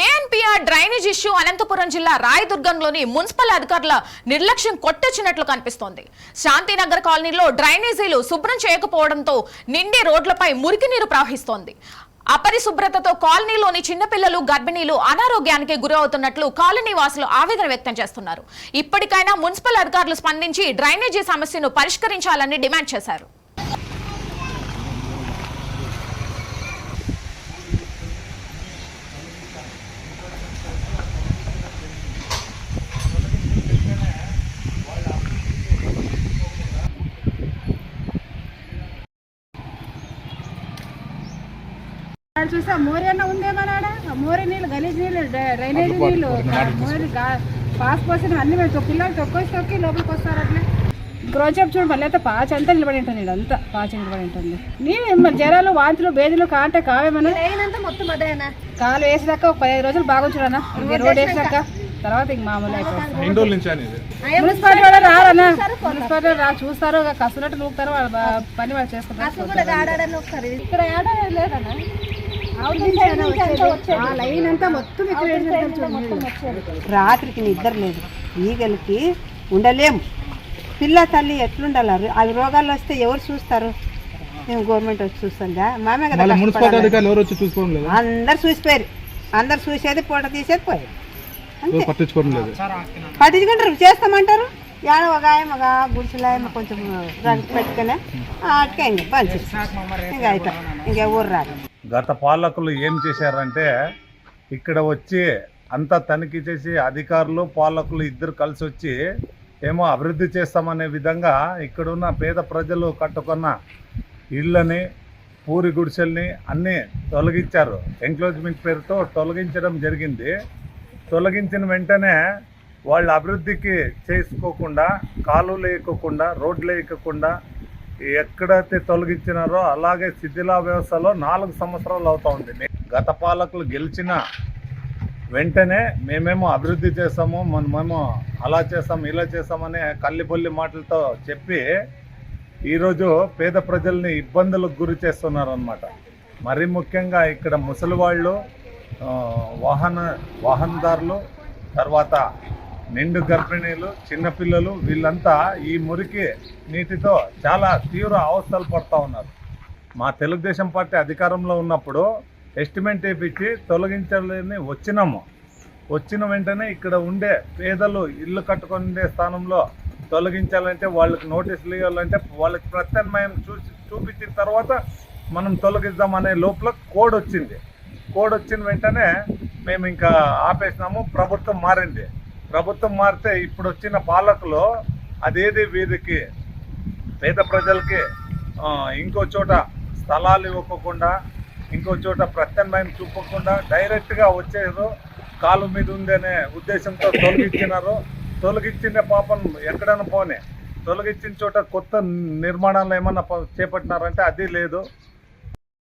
ANPR drainage issue Anantapuram జిల్లా రాయదుర్గంలోని municipal అధికారుల నిర్లక్ష్యం కొట్టొచ్చినట్లు కనిపిస్తోంది. శాంతినగర్ కాలనీలో డ్రైనేజీలు శుభ్రం చేయకపోవడంతో నిండి రోడ్లపై మురికి నీరు ప్రవహిస్తోంది. అపరిశుభ్రతతో కాలనీలోని చిన్నపిల్లలు గర్భిణీలు అనారోగ్యానికి గురవుతున్నట్లు కాలనీ వాసులు ఆవేదన వ్యక్తం చేస్తున్నారు. ఇప్పటికైనా మున్సిపల్ అధికారులు స్పందించి డ్రైనేజీ సమస్యను పరిష్కరించాలని డిమాండ్ చేశారు. ఆడ చూసా మోరి అన్న ఉందేమన్నాడ మోరి నీళ్ళు గలీజ్ నీళ్ళు డ్రై- డ్రైనేజ్ నీళ్ళు. మోరి పాస్ పోసిన అన్ని మేము తొ- పిల్లలు తొక్కేసి తొక్కి లోపలికి వస్తారు అట్లా. రోజు చూడు మళ్ళీ అయితే పాచ అంతా నిలబడి ఉంటుంది అంతా. పాచ నిలబడి ఉంటుంది. నీళ్ళు మరి జ్వరాలు వాంతులు బేదులు కాంటే కావేమన్నా మొత్తం అదేనా కాలు వేసినాక ఒక పదిహేను రోజులు బాగుంచుడన్నా ఇంక రోడ్ వేసినాక తర్వాత ఇంక మామూలు అయిపోతుంది. మున్సిపాలిటీ వాళ్ళు రారన్నా. మున్సిపాలిటీ రా చూస్తారు ఇక కసునట్టు నూపుతారు వాళ్ళ పని వాళ్ళు చేసుకుంటారు. ఇక్కడ ఏడా లేదన్నా. లైన్ అంతా మొత్తం రాత్రికి నిద్ర లేదు. ఈగలకి ఉండలేము పిల్ల తల్లి ఎట్లుండాలి? అవి రోగాలు వస్తే ఎవరు చూస్తారు? మేము గవర్నమెంట్ వచ్చి చూస్తుందా? మామే కదా అందరు చూసిపోయారు. అందరు చూసేది పూట తీసేది పోయారు. పట్టించుకుంటారు. చేస్తామంటారు. యాడ ఒక ఆయన ఒక గుడిసెలాయమ కొంచెం రంగు పెట్టుకునే అటుకే ఇంక పంచి ఇంకా అయితే ఇంకా ఊరు రాదు గత పాలకులు ఏం చేశారంటే ఇక్కడ వచ్చి అంతా తనిఖీ చేసి అధికారులు పాలకులు ఇద్దరు కలిసి వచ్చి ఏమో అభివృద్ధి చేస్తామనే విధంగా ఇక్కడున్న పేద ప్రజలు కట్టుకున్న ఇళ్ళని పూరి గుడిసెల్ని అన్నీ తొలగించారు. ఎంక్లోజ్మెంట్ పేరుతో తొలగించడం జరిగింది. తొలగించిన వెంటనే వాళ్ళ అభివృద్ధికి చేసుకోకుండా కాలువలు వేయకోకుండా రోడ్లు వేయకుండా ఎక్కడైతే తొలగించినారో అలాగే శిథిలా వ్యవస్థలో నాలుగు సంవత్సరాలు అవుతా ఉంది. గత పాలకులు గెలిచిన వెంటనే మేమేమో అభివృద్ధి చేస్తాము మనమేమో అలా చేస్తాం ఇలా చేస్తామని కల్లిబొల్లి మాటలతో చెప్పి ఈరోజు పేద ప్రజల్ని ఇబ్బందులకు గురి చేస్తున్నారనమాట మరీ ముఖ్యంగా ఇక్కడ ముసలి వాళ్ళు వాహన వాహనదారులు తర్వాత నిండు గర్భిణీలు చిన్నపిల్లలు వీళ్ళంతా ఈ మురికి నీటితో చాలా తీవ్ర అవస్థలు పడుతూ ఉన్నారు. మా తెలుగుదేశం పార్టీ అధికారంలో ఉన్నప్పుడు ఎస్టిమేట్ వేపించి తొలగించలేని వచ్చినాము. వచ్చిన వెంటనే ఇక్కడ ఉండే పేదలు ఇల్లు కట్టుకొని ఉండే స్థానంలో తొలగించాలంటే వాళ్ళకి నోటీసులు ఇవ్వాలంటే వాళ్ళకి ప్రత్యామ్నాయం చూసి చూపించిన తర్వాత మనం తొలగిద్దాం అనే లోపల కోడ్ వచ్చింది. కోడ్ వచ్చిన వెంటనే మేము ఇంకా ఆపేసినాము ప్రభుత్వం మారింది. ప్రభుత్వం మారితే ఇప్పుడు వచ్చిన పాలకులు అదేది వీరికి పేద ప్రజలకి ఇంకో చోట స్థలాలు ఇవ్వకుండా ఇంకో చోట ప్రత్యామ్నాయం చూపకుండా డైరెక్ట్గా వచ్చేదో కాలు మీద ఉందనే ఉద్దేశంతో తొలగించినారు తొలగించిన పాపం ఎక్కడైనా పోనే తొలగించిన చోట కొత్త నిర్మాణాలు ఏమన్నా ప- చేపట్టినారంటే అది లేదు.